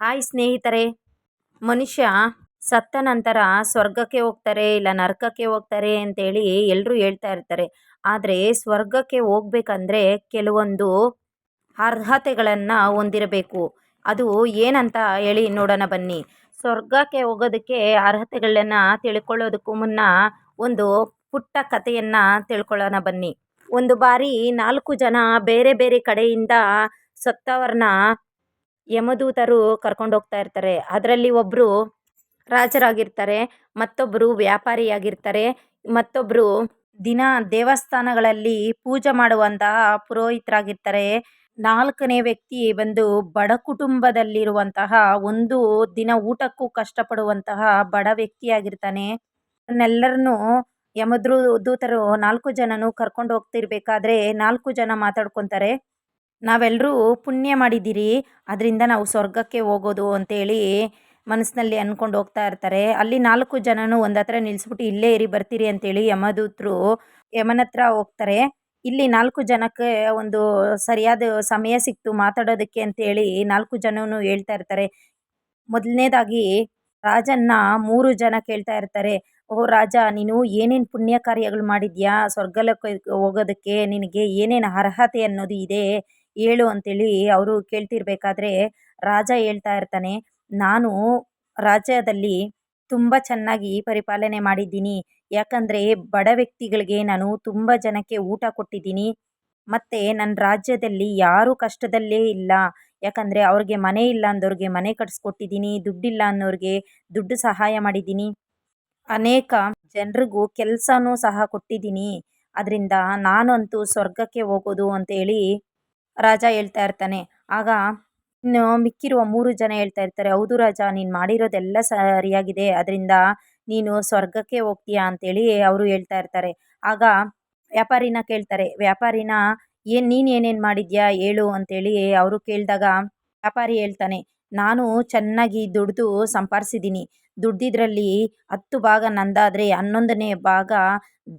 Hi ಸ್ನೇಹಿತರೆ. ಮನುಷ್ಯ ಸತ್ತ ನಂತರ ಸ್ವರ್ಗಕ್ಕೆ ಹೋಗ್ತಾರೆ, ಇಲ್ಲ ನರಕಕ್ಕೆ ಹೋಗ್ತಾರೆ ಅಂತೇಳಿ ಎಲ್ಲರೂ ಹೇಳ್ತಾ ಇರ್ತಾರೆ. ಆದರೆ ಸ್ವರ್ಗಕ್ಕೆ ಹೋಗ್ಬೇಕಂದ್ರೆ ಕೆಲವೊಂದು ಅರ್ಹತೆಗಳನ್ನು ಹೊಂದಿರಬೇಕು. ಅದು ಏನಂತ ಹೇಳಿ ನೋಡೋಣ ಬನ್ನಿ. ಸ್ವರ್ಗಕ್ಕೆ ಹೋಗೋದಕ್ಕೆ ಅರ್ಹತೆಗಳನ್ನು ತಿಳ್ಕೊಳ್ಳೋದಕ್ಕೂ ಮುನ್ನ ಒಂದು ಪುಟ್ಟ ಕಥೆಯನ್ನು ತಿಳ್ಕೊಳ್ಳೋಣ ಬನ್ನಿ. ಒಂದು ಬಾರಿ ನಾಲ್ಕು ಜನ ಬೇರೆ ಬೇರೆ ಕಡೆಯಿಂದ ಸತ್ತವರನ್ನ ಯಮದೂತರು ಕರ್ಕೊಂಡು ಹೋಗ್ತಾ ಇರ್ತಾರೆ. ಅದರಲ್ಲಿ ಒಬ್ಬರು ರಾಜರಾಗಿರ್ತಾರೆ ಮತ್ತೊಬ್ಬರು ವ್ಯಾಪಾರಿಯಾಗಿರ್ತಾರೆ ಮತ್ತೊಬ್ಬರು ದಿನ ದೇವಸ್ಥಾನಗಳಲ್ಲಿ ಪೂಜೆ ಮಾಡುವಂತಹ ಪುರೋಹಿತರಾಗಿರ್ತಾರೆ. ನಾಲ್ಕನೇ ವ್ಯಕ್ತಿ ಬಂದು ಬಡ ಕುಟುಂಬದಲ್ಲಿರುವಂತಹ ಒಂದು ದಿನ ಊಟಕ್ಕೂ ಕಷ್ಟಪಡುವಂತಹ ಬಡ ವ್ಯಕ್ತಿಯಾಗಿರ್ತಾನೆ. ಅವನ್ನೆಲ್ಲರನ್ನೂ ಯಮದ್ರು ದೂತರು ನಾಲ್ಕು ಜನನು ಕರ್ಕೊಂಡು ಹೋಗ್ತಿರ್ಬೇಕಾದ್ರೆ ನಾಲ್ಕು ಜನ ಮಾತಾಡ್ಕೊತಾರೆ. ನಾವೆಲ್ಲರೂ ಪುಣ್ಯ ಮಾಡಿದ್ದೀರಿ. ಅದರಿಂದ ನಾವು ಸ್ವರ್ಗಕ್ಕೆ ಹೋಗೋದು ಅಂತೇಳಿ ಮನಸ್ಸಿನಲ್ಲಿ ಅಂದ್ಕೊಂಡು ಹೋಗ್ತಾ ಇರ್ತಾರೆ. ಅಲ್ಲಿ ನಾಲ್ಕು ಜನನು ಒಂದು ಹತ್ರ ನಿಲ್ಲಿಸ್ಬಿಟ್ಟು ಇಲ್ಲೇ ಇರಿ, ಬರ್ತೀರಿ ಅಂತೇಳಿ ಯಮದೂತರು ಯಮನ ಹತ್ರ ಹೋಗ್ತಾರೆ. ಇಲ್ಲಿ ನಾಲ್ಕು ಜನಕ್ಕೆ ಒಂದು ಸರಿಯಾದ ಸಮಯ ಸಿಕ್ತು ಮಾತಾಡೋದಕ್ಕೆ ಅಂತೇಳಿ ನಾಲ್ಕು ಜನನು ಹೇಳ್ತಾ ಇರ್ತಾರೆ. ಮೊದಲನೇದಾಗಿ ರಾಜನ್ನ ಮೂರು ಜನ ಕೇಳ್ತಾ ಇರ್ತಾರೆ. ಓ ರಾಜ, ನೀನು ಏನೇನು ಪುಣ್ಯ ಕಾರ್ಯಗಳು ಮಾಡಿದ್ಯಾ? ಸ್ವರ್ಗಲಕ್ಕೆ ಹೋಗೋದಕ್ಕೆ ನಿನಗೆ ಏನೇನು ಅರ್ಹತೆ ಅನ್ನೋದು ಇದೆ? ಹೇಳು ಅಂತೇಳಿ ಅವರು ಕೇಳ್ತಿರ್ಬೇಕಾದ್ರೆ ರಾಜ ಹೇಳ್ತಾ ಇರ್ತಾನೆ, ನಾನು ರಾಜ್ಯದಲ್ಲಿ ತುಂಬ ಚೆನ್ನಾಗಿ ಪರಿಪಾಲನೆ ಮಾಡಿದ್ದೀನಿ. ಯಾಕಂದರೆ ಬಡ ವ್ಯಕ್ತಿಗಳಿಗೆ ನಾನು ತುಂಬ ಜನಕ್ಕೆ ಊಟ ಕೊಟ್ಟಿದ್ದೀನಿ. ಮತ್ತು ನನ್ನ ರಾಜ್ಯದಲ್ಲಿ ಯಾರೂ ಕಷ್ಟದಲ್ಲೇ ಇಲ್ಲ. ಯಾಕಂದರೆ ಅವ್ರಿಗೆ ಮನೆ ಇಲ್ಲ ಅಂದವ್ರಿಗೆ ಮನೆ ಕಟ್ಸ್ಕೊಟ್ಟಿದ್ದೀನಿ, ದುಡ್ಡಿಲ್ಲ ಅನ್ನೋರಿಗೆ ದುಡ್ಡು ಸಹಾಯ ಮಾಡಿದ್ದೀನಿ. ಅನೇಕ ಜನರಿಗೂ ಕೆಲಸನೂ ಸಹ ಕೊಟ್ಟಿದ್ದೀನಿ. ಅದರಿಂದ ನಾನಂತೂ ಸ್ವರ್ಗಕ್ಕೆ ಹೋಗೋದು ಅಂತೇಳಿ ರಾಜ ಹೇಳ್ತಾ ಇರ್ತಾನೆ. ಆಗ ಇನ್ನು ಮಿಕ್ಕಿರುವ ಮೂರು ಜನ ಹೇಳ್ತಾ ಇರ್ತಾರೆ, ಹೌದು ರಾಜ, ನೀನು ಮಾಡಿರೋದೆಲ್ಲ ಸರಿಯಾಗಿದೆ ಅದರಿಂದ ನೀನು ಸ್ವರ್ಗಕ್ಕೆ ಹೋಗ್ತೀಯಾ? ಅಂತೇಳಿ ಅವರು ಹೇಳ್ತಾ ಇರ್ತಾರೆ. ಆಗ ವ್ಯಾಪಾರಿನ ಕೇಳ್ತಾರೆ, ವ್ಯಾಪಾರಿನ, ಏನು ನೀನು ಏನೇನು ಮಾಡಿದ್ಯಾ? ಹೇಳು, ಅಂತೇಳಿ ಅವರು ಕೇಳಿದಾಗ ವ್ಯಾಪಾರಿ ಹೇಳ್ತಾನೆ, ನಾನು ಚೆನ್ನಾಗಿ ದುಡ್ದು ಸಂಪಾದಿಸಿದ್ದೀನಿ ದುಡ್ದಿದ್ರಲ್ಲಿ ಹತ್ತು ಭಾಗ ನಂದಾದರೆ ಹನ್ನೊಂದನೇ ಭಾಗ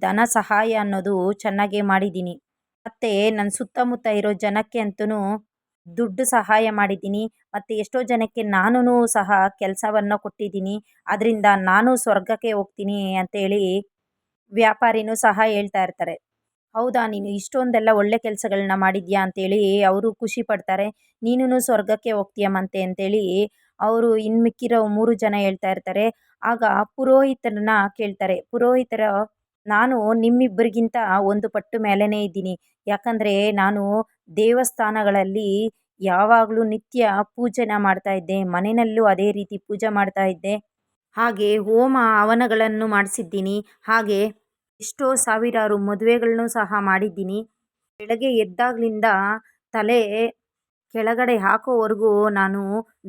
ಧನ ಸಹಾಯ ಅನ್ನೋದು ಚೆನ್ನಾಗೇ ಮಾಡಿದ್ದೀನಿ ಮತ್ತು ನನ್ನ ಸುತ್ತಮುತ್ತ ಇರೋ ಜನಕ್ಕೆ ಅಂತೂ ದುಡ್ಡು ಸಹಾಯ ಮಾಡಿದ್ದೀನಿ. ಮತ್ತು ಎಷ್ಟೋ ಜನಕ್ಕೆ ನಾನೂ ಸಹ ಕೆಲಸವನ್ನು ಕೊಟ್ಟಿದ್ದೀನಿ. ಅದರಿಂದ ನಾನು ಸ್ವರ್ಗಕ್ಕೆ ಹೋಗ್ತೀನಿ ಅಂತೇಳಿ ವ್ಯಾಪಾರಿನೂ ಸಹ ಹೇಳ್ತಾ ಇರ್ತಾರೆ. ಹೌದಾ, ನೀನು ಇಷ್ಟೊಂದೆಲ್ಲ ಒಳ್ಳೆ ಕೆಲಸಗಳನ್ನ ಮಾಡಿದ್ಯಾ ಅಂತೇಳಿ ಅವರು ಖುಷಿ ಪಡ್ತಾರೆ. ನೀನು ಸ್ವರ್ಗಕ್ಕೆ ಹೋಗ್ತೀಯಮ್ಮಂತೆ ಅಂತೇಳಿ ಅವರು ಇನ್ನು ಮಿಕ್ಕಿರೋ ಮೂರು ಜನ ಹೇಳ್ತಾ ಇರ್ತಾರೆ. ಆಗ ಪುರೋಹಿತರನ್ನ ಕೇಳ್ತಾರೆ. ಪುರೋಹಿತರ ನಾನು ನಿಮ್ಮಿಬ್ಬರಿಗಿಂತ ಒಂದು ಪಟ್ಟು ಮೇಲೇ ಇದ್ದೀನಿ. ಯಾಕಂದರೆ ನಾನು ದೇವಸ್ಥಾನಗಳಲ್ಲಿ ಯಾವಾಗಲೂ ನಿತ್ಯ ಪೂಜೆನ ಮಾಡ್ತಾ ಇದ್ದೆ. ಮನೆಯಲ್ಲೂ ಅದೇ ರೀತಿ ಪೂಜೆ ಮಾಡ್ತಾ ಇದ್ದೆ. ಹಾಗೆ ಹೋಮ ಹವನಗಳನ್ನು ಮಾಡಿಸಿದ್ದೀನಿ. ಹಾಗೆ ಎಷ್ಟೋ ಸಾವಿರಾರು ಮದುವೆಗಳನ್ನು ಸಹ ಮಾಡಿದ್ದೀನಿ. ಬೆಳಗ್ಗೆ ಎದ್ದಾಗ್ಲಿಂದ ತಲೆ ಕೆಳಗಡೆ ಹಾಕೋವರೆಗೂ ನಾನು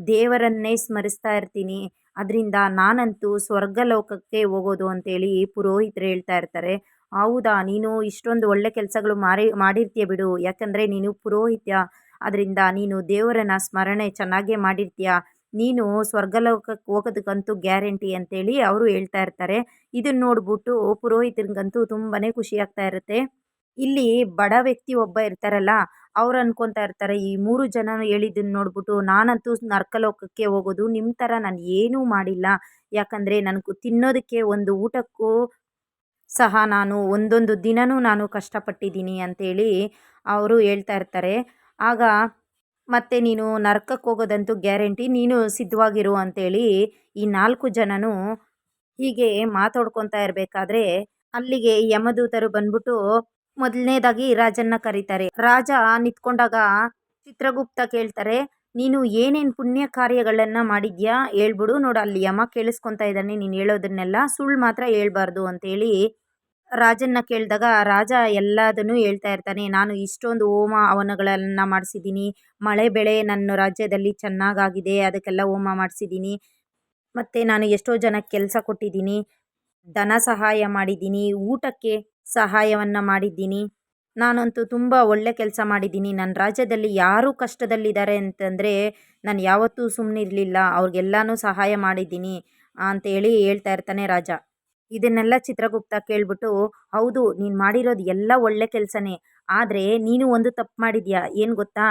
ದೇವರನ್ನೇ ಸ್ಮರಿಸ್ತಾ ಇರ್ತೀನಿ. ಅದರಿಂದ ನಾನಂತೂ ಸ್ವರ್ಗ ಲೋಕಕ್ಕೆ ಹೋಗೋದು ಅಂತೇಳಿ ಪುರೋಹಿತರು ಹೇಳ್ತಾ ಇರ್ತಾರೆ. ಹೌದಾ, ನೀನು ಇಷ್ಟೊಂದು ಒಳ್ಳೆ ಕೆಲಸಗಳು ಮಾರಿ, ಮಾಡಿರ್ತೀಯ ಬಿಡು. ಯಾಕಂದರೆ ನೀನು ಪುರೋಹಿತ್ಯ. ಅದರಿಂದ ನೀನು ದೇವರನ್ನ ಸ್ಮರಣೆ ಚೆನ್ನಾಗೇ ಮಾಡಿರ್ತೀಯ. ನೀನು ಸ್ವರ್ಗಲೋಕಕ್ಕೆ ಹೋಗೋದಕ್ಕಂತೂ ಗ್ಯಾರಂಟಿ ಅಂತೇಳಿ ಅವರು ಹೇಳ್ತಾ ಇರ್ತಾರೆ. ಇದನ್ನು ನೋಡ್ಬಿಟ್ಟು ಪುರೋಹಿತರಿಗಂತೂ ತುಂಬಾ ಖುಷಿ ಆಗ್ತಾ ಇರುತ್ತೆ. ಇಲ್ಲಿ ಬಡ ವ್ಯಕ್ತಿ ಒಬ್ಬ ಇರ್ತಾರಲ್ಲ ಅವ್ರು ಅನ್ಕೊತಾ ಇರ್ತಾರೆ, ಈ ಮೂರು ಜನ ಹೇಳಿದ್ದನ್ನು ನೋಡ್ಬಿಟ್ಟು ನಾನಂತೂ ನರ್ಕಲೋಕಕ್ಕೆ ಹೋಗೋದು ನಿಮ್ಮ ಥರ ನಾನು ಏನೂ ಮಾಡಿಲ್ಲ. ಯಾಕಂದರೆ ನನಗೂ ತಿನ್ನೋದಕ್ಕೆ ಒಂದು ಊಟಕ್ಕೂ ಸಹ ನಾನು ಒಂದೊಂದು ದಿನವೂ ನಾನು ಕಷ್ಟಪಟ್ಟಿದ್ದೀನಿ ಅಂತೇಳಿ ಅವರು ಹೇಳ್ತಾ ಇರ್ತಾರೆ. ಆಗ ಮತ್ತೆ ನೀನು ನರ್ಕಕ್ಕೆ ಹೋಗೋದಂತೂ ಗ್ಯಾರಂಟಿ, ನೀನು ಸಿದ್ಧವಾಗಿರು ಅಂತೇಳಿ ಈ ನಾಲ್ಕು ಜನನು ಹೀಗೆ ಮಾತಾಡ್ಕೊತಾ ಇರಬೇಕಾದ್ರೆ ಅಲ್ಲಿಗೆ ಯಮದೂತರು ಬಂದ್ಬಿಟ್ಟು ಮೊದಲನೇದಾಗಿ ರಾಜನ್ನ ಕರೀತಾರೆ. ರಾಜ ನಿಂತ್ಕೊಂಡಾಗ ಚಿತ್ರಗುಪ್ತ ಕೇಳ್ತಾರೆ, ನೀನು ಏನೇನು ಪುಣ್ಯ ಕಾರ್ಯಗಳನ್ನ ಮಾಡಿದ್ಯಾ? ಹೇಳ್ಬಿಡು ನೋಡು, ಅಲ್ಲಿ ಯಮ ಕೇಳಿಸ್ಕೊತಾ ಇದ್ದಾನೆ, ನೀನು ಹೇಳೋದನ್ನೆಲ್ಲ ಸುಳ್ಳು ಮಾತ್ರ ಹೇಳ್ಬಾರ್ದು ಅಂತೇಳಿ ರಾಜನ್ನ ಕೇಳಿದಾಗ, ರಾಜ ಎಲ್ಲದನ್ನು ಹೇಳ್ತಾ ಇರ್ತಾನೆ. ನಾನು ಇಷ್ಟೊಂದು ಹೋಮ ಹವನಗಳನ್ನು ಮಾಡಿಸಿದ್ದೀನಿ. ಮಳೆ ಬೆಳೆ ನನ್ನ ರಾಜ್ಯದಲ್ಲಿ ಚೆನ್ನಾಗಾಗಿದೆ. ಅದಕ್ಕೆಲ್ಲ ಹೋಮ ಮಾಡಿಸಿದ್ದೀನಿ. ಮತ್ತು ನಾನು ಎಷ್ಟೋ ಜನಕ್ಕೆ ಕೆಲಸ ಕೊಟ್ಟಿದ್ದೀನಿ. ಧನ ಸಹಾಯ ಮಾಡಿದ್ದೀನಿ. ಊಟಕ್ಕೆ ಸಹಾಯವನ್ನು ಮಾಡಿದ್ದೀನಿ. ನಾನಂತೂ ತುಂಬ ಒಳ್ಳೆ ಕೆಲಸ ಮಾಡಿದ್ದೀನಿ. ನನ್ನ ರಾಜ್ಯದಲ್ಲಿ ಯಾರು ಕಷ್ಟದಲ್ಲಿದ್ದಾರೆ ಅಂತಂದರೆ ನಾನು ಯಾವತ್ತೂ ಸುಮ್ಮನಿರಲಿಲ್ಲ ಅವ್ರಿಗೆಲ್ಲನೂ ಸಹಾಯ ಮಾಡಿದ್ದೀನಿ ಅಂತೇಳಿ ಹೇಳ್ತಾ ಇರ್ತಾನೆ ರಾಜ. ಇದನ್ನೆಲ್ಲ ಚಿತ್ರಗುಪ್ತ ಕೇಳಿಬಿಟ್ಟು, ಹೌದು, ನೀನು ಮಾಡಿರೋದು ಎಲ್ಲ ಒಳ್ಳೆ ಕೆಲಸನೇ. ಆದರೆ ನೀನು ಒಂದು ತಪ್ಪು ಮಾಡಿದ್ಯಾ? ಏನು ಗೊತ್ತಾ?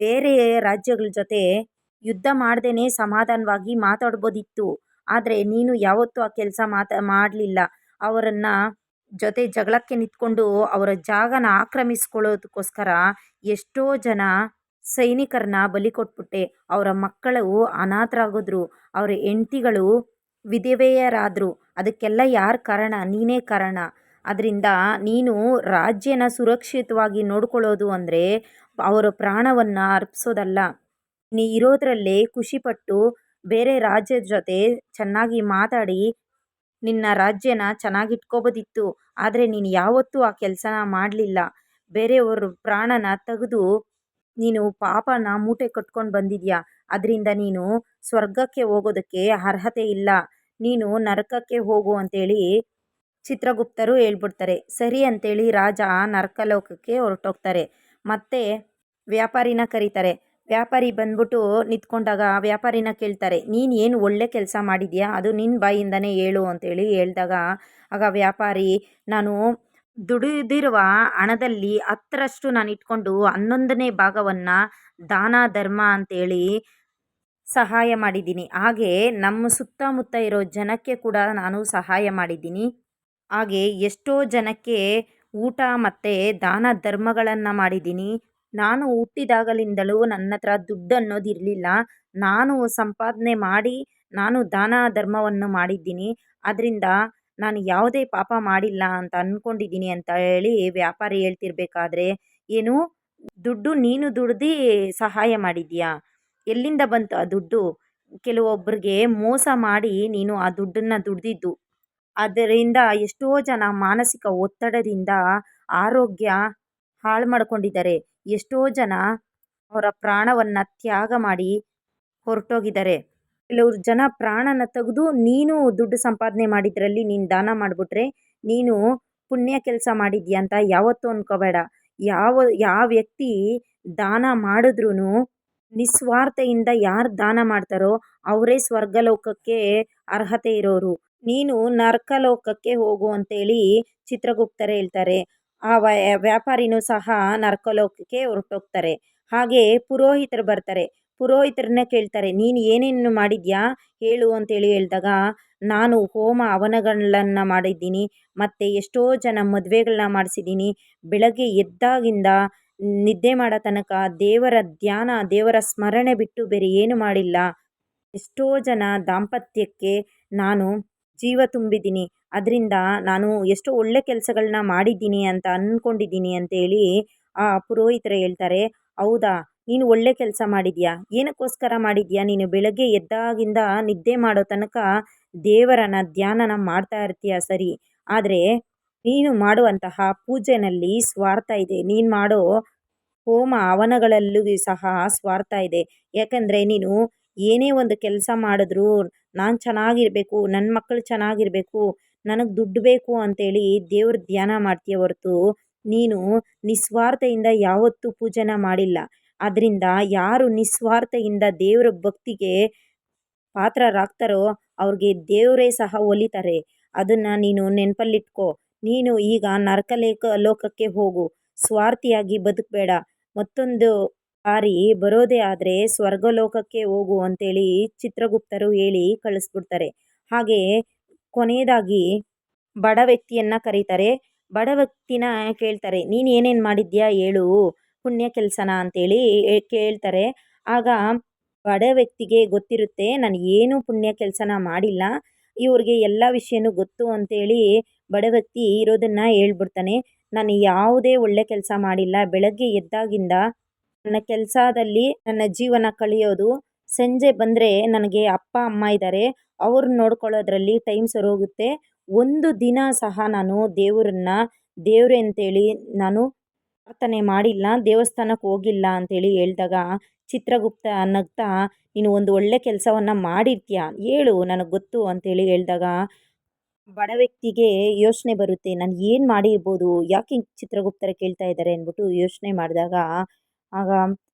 ಬೇರೆ ರಾಜ್ಯಗಳ ಜೊತೆ ಯುದ್ಧ ಮಾಡ್ದೇ ಸಮಾಧಾನವಾಗಿ ಮಾತಾಡ್ಬೋದಿತ್ತು. ಆದರೆ ನೀನು ಯಾವತ್ತೂ ಆ ಕೆಲಸ ಮಾತಾ, ಮಾಡಲಿಲ್ಲ. ಅವರನ್ನು ಜೊತೆ ಜಗಳಕ್ಕೆ ನಿಂತ್ಕೊಂಡು ಅವರ ಜಾಗನ ಆಕ್ರಮಿಸ್ಕೊಳ್ಳೋದಕ್ಕೋಸ್ಕರ ಎಷ್ಟೋ ಜನ ಸೈನಿಕರನ್ನ ಬಲಿ ಕೊಟ್ಬಿಟ್ಟೆ. ಅವರ ಮಕ್ಕಳು ಅನಾಥರಾಗಿದ್ರು, ಅವರ ಹೆಂಡ್ತಿಗಳು ವಿಧವೆಯರಾದರು. ಅದಕ್ಕೆಲ್ಲ ಯಾರು ಕಾರಣ? ನೀನೇ ಕಾರಣ. ಅದರಿಂದ ನೀನು ರಾಜ್ಯನ ಸುರಕ್ಷಿತವಾಗಿ ನೋಡ್ಕೊಳ್ಳೋದು ಅಂದರೆ ಅವರ ಪ್ರಾಣವನ್ನು ಅರ್ಪಿಸೋದಲ್ಲ. ನೀ ಇರೋದ್ರಲ್ಲೇ ಖುಷಿಪಟ್ಟು ಬೇರೆ ರಾಜ್ಯದ ಜೊತೆ ಚೆನ್ನಾಗಿ ಮಾತಾಡಿ ನಿನ್ನ ರಾಜ್ಯನ ಚೆನ್ನಾಗಿಟ್ಕೋಬೋದಿತ್ತು. ಆದರೆ ನೀನು ಯಾವತ್ತೂ ಆ ಕೆಲಸನ ಮಾಡಲಿಲ್ಲ. ಬೇರೆಯವ್ರ ಪ್ರಾಣನ ತೆಗೆದು ನೀನು ಪಾಪನ ಮೂಟೆ ಕಟ್ಕೊಂಡು ಬಂದಿದ್ಯಾ? ಅದರಿಂದ ನೀನು ಸ್ವರ್ಗಕ್ಕೆ ಹೋಗೋದಕ್ಕೆ ಅರ್ಹತೆ ಇಲ್ಲ. ನೀನು ನರಕಕ್ಕೆ ಹೋಗು ಅಂತೇಳಿ ಚಿತ್ರಗುಪ್ತರು ಹೇಳ್ಬಿಡ್ತಾರೆ. ಸರಿ ಅಂತೇಳಿ ರಾಜ ನರಕಲೋಕಕ್ಕೆ ಹೊರಟೋಗ್ತಾರೆ. ಮತ್ತೆ ವ್ಯಾಪಾರಿನ ಕರೀತಾರೆ. ವ್ಯಾಪಾರಿ ಬಂದ್ಬಿಟ್ಟು ನಿಂತ್ಕೊಂಡಾಗ ವ್ಯಾಪಾರಿನ ಕೇಳ್ತಾರೆ, ನೀನು ಏನು ಒಳ್ಳೆ ಕೆಲಸ ಮಾಡಿದ್ಯಾ? ಅದು ನಿನ್ನ ಬಾಯಿಂದನೇ ಹೇಳು ಅಂತೇಳಿ ಹೇಳಿದಾಗ ಆಗ ವ್ಯಾಪಾರಿ, ನಾನು ದುಡಿದಿರುವ ಹಣದಲ್ಲಿ ಹತ್ತರಷ್ಟು ನಾನು ಇಟ್ಕೊಂಡು ಹನ್ನೊಂದನೇ ಭಾಗವನ್ನು ದಾನ, ಧರ್ಮ ಅಂತೇಳಿ ಸಹಾಯ ಮಾಡಿದ್ದೀನಿ. ಹಾಗೆ ನಮ್ಮ ಸುತ್ತಮುತ್ತ ಇರೋ ಜನಕ್ಕೆ ಕೂಡ ನಾನು ಸಹಾಯ ಮಾಡಿದ್ದೀನಿ. ಹಾಗೆ ಎಷ್ಟೋ ಜನಕ್ಕೆ ಊಟ ಮತ್ತು ದಾನ, ಧರ್ಮಗಳನ್ನು ಮಾಡಿದ್ದೀನಿ. ನಾನು ಹುಟ್ಟಿದಾಗಲಿಂದಲೂ ನನ್ನ ಹತ್ರ ದುಡ್ಡು ಅನ್ನೋದು ಇರಲಿಲ್ಲ. ನಾನು ಸಂಪಾದನೆ ಮಾಡಿ, ನಾನು ದಾನ ಧರ್ಮವನ್ನು ಮಾಡಿದ್ದೀನಿ. ಅದರಿಂದ ನಾನು ಯಾವುದೇ ಪಾಪ ಮಾಡಿಲ್ಲ ಅಂತ ಅಂದ್ಕೊಂಡಿದ್ದೀನಿ ಅಂತ ಹೇಳಿ ವ್ಯಾಪಾರಿ ಹೇಳ್ತಿರ್ಬೇಕಾದ್ರೆ, ಏನು? ದುಡ್ಡು ನೀನು ದುಡ್ದು ಸಹಾಯ ಮಾಡಿದ್ಯಾ ಎಲ್ಲಿಂದ ಬಂತು ಆ ದುಡ್ಡು? ಕೆಲವೊಬ್ಬರಿಗೆ ಮೋಸ ಮಾಡಿ ನೀನು ಆ ದುಡ್ಡನ್ನು ದುಡ್ದಿದ್ದು. ಅದರಿಂದ ಎಷ್ಟೋ ಜನ ಮಾನಸಿಕ ಒತ್ತಡದಿಂದ ಆರೋಗ್ಯ ಹಾಳು ಮಾಡ್ಕೊಂಡಿದ್ದಾರೆ. ಎಷ್ಟೋ ಜನ ಅವರ ಪ್ರಾಣವನ್ನು ತ್ಯಾಗ ಮಾಡಿ ಹೊರಟೋಗಿದ್ದಾರೆ. ಕೆಲವ್ರು ಜನ ಪ್ರಾಣನ ತೆಗೆದು ನೀನು ದುಡ್ಡು ಸಂಪಾದನೆ ಮಾಡಿದ್ರಲ್ಲಿ ನೀನು ದಾನ ಮಾಡಿಬಿಟ್ರೆ ನೀನು ಪುಣ್ಯ ಕೆಲಸ ಮಾಡಿದ್ಯಾ ಅಂತ ಯಾವತ್ತೂ ಅಂದ್ಕೋಬೇಡ ಯಾವ ಯಾವ ವ್ಯಕ್ತಿ ದಾನ ಮಾಡಿದ್ರೂ ನಿಸ್ವಾರ್ಥೆಯಿಂದ ಯಾರು ದಾನ ಮಾಡ್ತಾರೋ ಅವರೇ ಸ್ವರ್ಗಲೋಕಕ್ಕೆ ಅರ್ಹತೆ ಇರೋರು. ನೀನು ನರಕಲೋಕಕ್ಕೆ ಹೋಗು ಅಂತೇಳಿ ಚಿತ್ರಗುಪ್ತರೇ ಹೇಳ್ತಾರೆ. ಆ ವ್ಯಾಪಾರಿನೂ ಸಹ ನರಕಲೋಕಕ್ಕೆ ಹೊರಟೋಗ್ತಾರೆ. ಹಾಗೆ ಪುರೋಹಿತರು ಬರ್ತಾರೆ. ಪುರೋಹಿತರನ್ನ ಕೇಳ್ತಾರೆ, ನೀನು ಏನೇನು ಮಾಡಿದ್ಯಾ? ಹೇಳು ಅಂತೇಳಿ ಹೇಳಿದಾಗ, ನಾನು ಹೋಮ ಹವನಗಳನ್ನು ಮಾಡಿದ್ದೀನಿ, ಮತ್ತು ಎಷ್ಟೋ ಜನ ಮದುವೆಗಳನ್ನ ಮಾಡಿಸಿದ್ದೀನಿ. ಬೆಳಗ್ಗೆ ಎದ್ದಾಗಿಂದ ನಿದ್ದೆ ಮಾಡೋ ತನಕ ದೇವರ ಧ್ಯಾನ, ದೇವರ ಸ್ಮರಣೆ ಬಿಟ್ಟು ಬೇರೆ ಏನು ಮಾಡಿಲ್ಲ. ಎಷ್ಟೋ ಜನ ದಾಂಪತ್ಯಕ್ಕೆ ನಾನು ಜೀವ ತುಂಬಿದ್ದೀನಿ. ಅದರಿಂದ ನಾನು ಎಷ್ಟೋ ಒಳ್ಳೆ ಕೆಲಸಗಳನ್ನ ಮಾಡಿದ್ದೀನಿ ಅಂತ ಅಂದ್ಕೊಂಡಿದ್ದೀನಿ ಅಂತೇಳಿ ಆ ಪುರೋಹಿತರು ಹೇಳ್ತಾರೆ, ಹೌದಾ, ನೀನು ಒಳ್ಳೆ ಕೆಲಸ ಮಾಡಿದ್ಯಾ? ಏನಕ್ಕೋಸ್ಕರ ಮಾಡಿದ್ಯಾ? ನೀನು ಬೆಳಗ್ಗೆ ಎದ್ದಾಗಿಂದ ನಿದ್ದೆ ಮಾಡೋ ತನಕ ದೇವರನ್ನ ಧ್ಯಾನನ ಮಾಡ್ತಾ ಇರ್ತೀಯ ಸರಿ? ಆದರೆ ನೀನು ಮಾಡುವಂತಹ ಪೂಜೆಯಲ್ಲಿ ಸ್ವಾರ್ಥ ಇದೆ. ನೀನು ಮಾಡೋ ಹೋಮ ಹವನಗಳಲ್ಲೂ ಸಹ ಸ್ವಾರ್ಥ ಇದೆ. ಯಾಕಂದರೆ ನೀನು ಏನೇ ಒಂದು ಕೆಲಸ ಮಾಡಿದ್ರೂ ನಾನು ಚೆನ್ನಾಗಿರಬೇಕು ನನ್ನ ಮಕ್ಕಳು ಚೆನ್ನಾಗಿರಬೇಕು, ನನಗೆ ದುಡ್ಡು ಬೇಕು ಅಂತೇಳಿ ದೇವ್ರ ಧ್ಯಾನ ಮಾಡ್ತೀಯ ಹೊರತು ನೀನು ನಿಸ್ವಾರ್ಥದಿಂದ ಯಾವತ್ತೂ ಪೂಜೆನ ಮಾಡಿಲ್ಲ. ಅದರಿಂದ ಯಾರು ನಿಸ್ವಾರ್ಥೆಯಿಂದ ದೇವರ ಭಕ್ತಿಗೆ ಪಾತ್ರರಾಗ್ತಾರೋ ಅವ್ರಿಗೆ ದೇವರೇ ಸಹ ಒಲಿತಾರೆ. ಅದನ್ನು ನೀನು ನೆನಪಲ್ಲಿಟ್ಕೋ. ನೀನು ಈಗ ನರಕಲೇಕ ಲೋಕಕ್ಕೆ ಹೋಗು. ಸ್ವಾರ್ಥಿಯಾಗಿ ಬದುಕಬೇಡ. ಮತ್ತೊಂದು ಬಾರಿ ಬರೋದೇ ಆದರೆ ಸ್ವರ್ಗಲೋಕಕ್ಕೆ ಹೋಗು ಅಂತೇಳಿ ಚಿತ್ರಗುಪ್ತರು ಹೇಳಿ ಕಳಿಸ್ಬಿಡ್ತಾರೆ. ಹಾಗೆ ಕೊನೆಯದಾಗಿ ಬಡ ವ್ಯಕ್ತಿಯನ್ನು ಕರೀತಾರೆ. ಬಡ ವ್ಯಕ್ತಿನ ಕೇಳ್ತಾರೆ, ನೀನು ಏನೇನು ಮಾಡಿದ್ಯಾ? ಹೇಳು. ಪುಣ್ಯ ಕೆಲಸನ? ಅಂತೇಳಿ ಕೇಳ್ತಾರೆ. ಆಗ ಬಡ ವ್ಯಕ್ತಿಗೆ ಗೊತ್ತಿರುತ್ತೆ, ನಾನು ಏನು ಪುಣ್ಯ ಕೆಲಸನ ಮಾಡಿಲ್ಲ. ಇವ್ರಿಗೆ ಎಲ್ಲ ವಿಷಯನೂ ಗೊತ್ತು ಅಂತೇಳಿ ಬಡ ವ್ಯಕ್ತಿ ಇರೋದನ್ನು ಹೇಳ್ಬಿಡ್ತಾನೆ. ನಾನು ಯಾವುದೇ ಒಳ್ಳೆ ಕೆಲಸ ಮಾಡಿಲ್ಲ. ಬೆಳಗ್ಗೆ ಎದ್ದಾಗಿಂದ ನನ್ನ ಕೆಲಸದಲ್ಲಿ ನನ್ನ ಜೀವನ ಕಳೆಯೋದು, ಸಂಜೆ ಬಂದರೆ ನನಗೆ ಅಪ್ಪ, ಅಮ್ಮ ಇದ್ದಾರೆ ಅವ್ರನ್ನ ನೋಡ್ಕೊಳ್ಳೋದ್ರಲ್ಲಿ ಟೈಮ್ ಸರೋಗುತ್ತೆ ಒಂದು ದಿನ ಸಹ ನಾನು ದೇವರನ್ನ, ದೇವ್ರೆ ಅಂತೇಳಿ ನಾನು ಪ್ರಾರ್ಥನೆ ಮಾಡಿಲ್ಲ ದೇವಸ್ಥಾನಕ್ಕೆ ಹೋಗಿಲ್ಲ ಅಂತೇಳಿ ಹೇಳಿದಾಗ, ಚಿತ್ರಗುಪ್ತ ನಗ್ತಾ, ನೀನು ಒಂದು ಒಳ್ಳೆ ಕೆಲಸವನ್ನು ಮಾಡಿರ್ತೀಯ? ಹೇಳು, ನನಗೆ ಗೊತ್ತು ಅಂತೇಳಿ ಹೇಳಿದಾಗ, ಬಡ ವ್ಯಕ್ತಿಗೆ ಯೋಚನೆ ಬರುತ್ತೆ. ನಾನು ಏನು ಮಾಡಿರ್ಬೋದು? ಯಾಕೆ ಚಿತ್ರಗುಪ್ತರ ಕೇಳ್ತಾ ಇದ್ದಾರೆ ಅಂದ್ಬಿಟ್ಟು ಯೋಚನೆ ಮಾಡಿದಾಗ ಆಗ,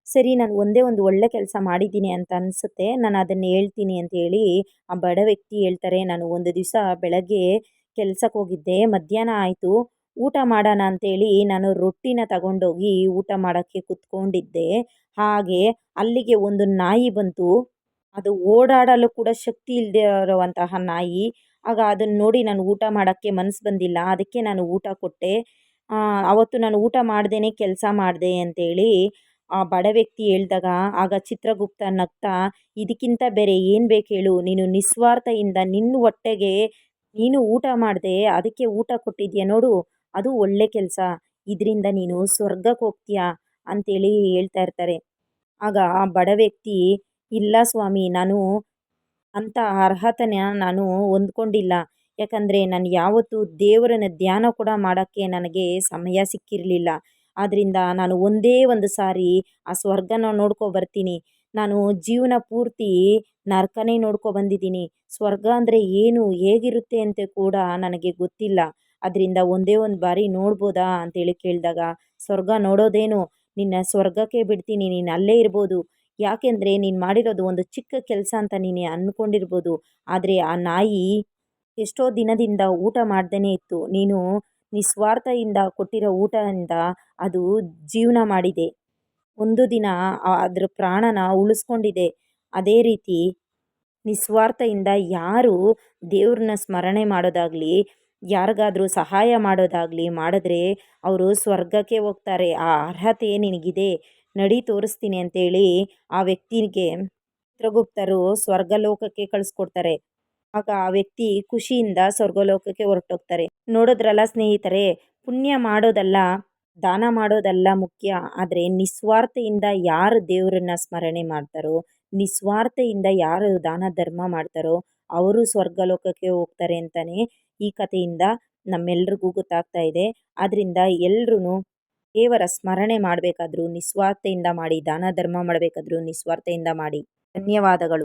ಸರಿ, ನಾನು ಒಂದೇ ಒಂದು ಒಳ್ಳೆ ಕೆಲಸ ಮಾಡಿದ್ದೀನಿ ಅಂತ ಅನಿಸುತ್ತೆ. ನಾನು ಅದನ್ನು ಹೇಳ್ತೀನಿ ಅಂತ ಹೇಳಿ ಆ ಬಡ ವ್ಯಕ್ತಿ ಹೇಳ್ತಾರೆ, ನಾನು ಒಂದು ದಿವಸ ಬೆಳಗ್ಗೆ ಕೆಲಸಕ್ಕೆ ಹೋಗಿದ್ದೆ, ಮಧ್ಯಾಹ್ನ ಆಯಿತು, ಊಟ ಮಾಡೋಣ ಅಂತೇಳಿ ನಾನು ರೊಟ್ಟಿನ ತಗೊಂಡೋಗಿ ಊಟ ಮಾಡೋಕ್ಕೆ ಕುತ್ಕೊಂಡಿದ್ದೆ. ಹಾಗೆ ಅಲ್ಲಿಗೆ ಒಂದು ನಾಯಿ ಬಂತು. ಅದು ಓಡಾಡಲು ಕೂಡ ಶಕ್ತಿ ಇಲ್ಲದೆ ಇರುವಂತಹ ನಾಯಿ. ಆಗ ಅದನ್ನು ನೋಡಿ ನಾನು ಊಟ ಮಾಡೋಕ್ಕೆ ಮನಸ್ಸು ಬಂದಿಲ್ಲ. ಅದಕ್ಕೆ ನಾನು ಊಟ ಕೊಟ್ಟೆ. ಆವತ್ತು ನಾನು ಊಟ ಮಾಡ್ದೇ ಕೆಲಸ ಮಾಡಿದೆ ಅಂತೇಳಿ ಆ ಬಡ ವ್ಯಕ್ತಿ ಹೇಳಿದಾಗ, ಆಗ ಚಿತ್ರಗುಪ್ತ ನಗ್ತಾ, ಇದಕ್ಕಿಂತ ಬೇರೆ ಏನು ಬೇಕು ಹೇಳು? ನೀನು ನಿಸ್ವಾರ್ಥೆಯಿಂದ ನಿನ್ನ ಹೊಟ್ಟೆಗೆ ನೀನು ಊಟ ಮಾಡಿದೆ, ಅದಕ್ಕೆ ಊಟ ಕೊಟ್ಟಿದ್ದೀಯ ನೋಡು, ಅದು ಒಳ್ಳೆ ಕೆಲಸ. ಇದರಿಂದ ನೀನು ಸ್ವರ್ಗಕ್ಕೆ ಹೋಗ್ತೀಯಾ? ಅಂತೇಳಿ ಹೇಳ್ತಾ ಇರ್ತಾರೆ. ಆಗ ಆ ಬಡ ವ್ಯಕ್ತಿ, ಇಲ್ಲ ಸ್ವಾಮಿ, ನಾನು ಅಂಥ ಅರ್ಹತೆನ ನಾನು ಹೊಂದ್ಕೊಂಡಿಲ್ಲ. ಯಾಕಂದರೆ ನಾನು ಯಾವತ್ತೂ ದೇವರನ್ನ ಧ್ಯಾನ ಕೂಡ ಮಾಡೋಕ್ಕೆ ನನಗೆ ಸಮಯ ಸಿಕ್ಕಿರಲಿಲ್ಲ. ಆದ್ದರಿಂದ ನಾನು ಒಂದೇ ಒಂದು ಸಾರಿ ಆ ಸ್ವರ್ಗನ ನೋಡ್ಕೊ ಬರ್ತೀನಿ. ನಾನು ಜೀವನ ಪೂರ್ತಿ ನರಕನೇ ನೋಡ್ಕೊ ಬಂದಿದ್ದೀನಿ. ಸ್ವರ್ಗ ಅಂದರೆ ಏನು, ಹೇಗಿರುತ್ತೆ ಅಂತ ಕೂಡ ನನಗೆ ಗೊತ್ತಿಲ್ಲ. ಅದರಿಂದ ಒಂದೇ ಒಂದು ಬಾರಿ ನೋಡ್ಬೋದಾ ಅಂತೇಳಿ ಕೇಳಿದಾಗ, ಸ್ವರ್ಗ ನೋಡೋದೇನು? ನಿನ್ನ ಸ್ವರ್ಗಕ್ಕೆ ಬಿಡ್ತೀನಿ, ನೀನು ಅಲ್ಲೇ ಇರ್ಬೋದು. ಯಾಕೆಂದರೆ ನೀನು ಮಾಡಿರೋದು ಒಂದು ಚಿಕ್ಕ ಕೆಲಸ ಅಂತ ನೀನು ಅಂದ್ಕೊಂಡಿರ್ಬೋದು ಆದರೆ ಆ ನಾಯಿ ಎಷ್ಟೋ ದಿನದಿಂದ ಊಟ ಮಾಡ್ದೇ ಇತ್ತು. ನೀನು ನಿಸ್ವಾರ್ಥದಿಂದ ಕೊಟ್ಟಿರೋ ಊಟದಿಂದ ಅದು ಜೀವನ ಮಾಡಿದೆ. ಒಂದು ದಿನ ಅದ್ರ ಪ್ರಾಣನ ಉಳಿಸ್ಕೊಂಡಿದೆ. ಅದೇ ರೀತಿ ನಿಸ್ವಾರ್ಥದಿಂದ ಯಾರು ದೇವ್ರನ್ನ ಸ್ಮರಣೆ ಮಾಡೋದಾಗಲಿ, ಯಾರಿಗಾದರೂ ಸಹಾಯ ಮಾಡೋದಾಗಲಿ ಮಾಡಿದ್ರೆ ಅವರು ಸ್ವರ್ಗಕ್ಕೆ ಹೋಗ್ತಾರೆ. ಆ ಅರ್ಹತೆ ನಿನಗಿದೆ. ನಡಿ ತೋರಿಸ್ತೀನಿ ಅಂತೇಳಿ ಆ ವ್ಯಕ್ತಿಗೆ ಚಿತ್ರಗುಪ್ತರು ಸ್ವರ್ಗಲೋಕಕ್ಕೆ ಕಳಿಸ್ಕೊಡ್ತಾರೆ. ಆಗ ಆ ವ್ಯಕ್ತಿ ಖುಷಿಯಿಂದ ಸ್ವರ್ಗಲೋಕಕ್ಕೆ ಹೊರಟೋಗ್ತಾರೆ. ನೋಡಿದ್ರಲ್ಲ ಸ್ನೇಹಿತರೆ, ಪುಣ್ಯ ಮಾಡೋದಲ್ಲ, ದಾನ ಮಾಡೋದಲ್ಲ ಮುಖ್ಯ. ಆದರೆ ನಿಸ್ವಾರ್ಥೆಯಿಂದ ಯಾರು ದೇವರನ್ನ ಸ್ಮರಣೆ ಮಾಡ್ತಾರೋ, ನಿಸ್ವಾರ್ಥೆಯಿಂದ ಯಾರು ದಾನ ಧರ್ಮ ಮಾಡ್ತಾರೋ, ಅವರು ಸ್ವರ್ಗಲೋಕಕ್ಕೆ ಹೋಗ್ತಾರೆ ಅಂತಲೇ ಈ ಕಥೆಯಿಂದ ನಮ್ಮೆಲ್ರಿಗೂ ಗೊತ್ತಾಗ್ತಾ ಇದೆ. ಆದ್ದರಿಂದ ಎಲ್ರೂ ದೇವರ ಸ್ಮರಣೆ ಮಾಡಬೇಕಾದ್ರೂ, ನಿಸ್ವಾರ್ಥೆಯಿಂದ ಮಾಡಿ, ದಾನ ಧರ್ಮ ಮಾಡಬೇಕಾದ್ರೂ ನಿಸ್ವಾರ್ಥೆಯಿಂದ ಮಾಡಿ. ಧನ್ಯವಾದಗಳು.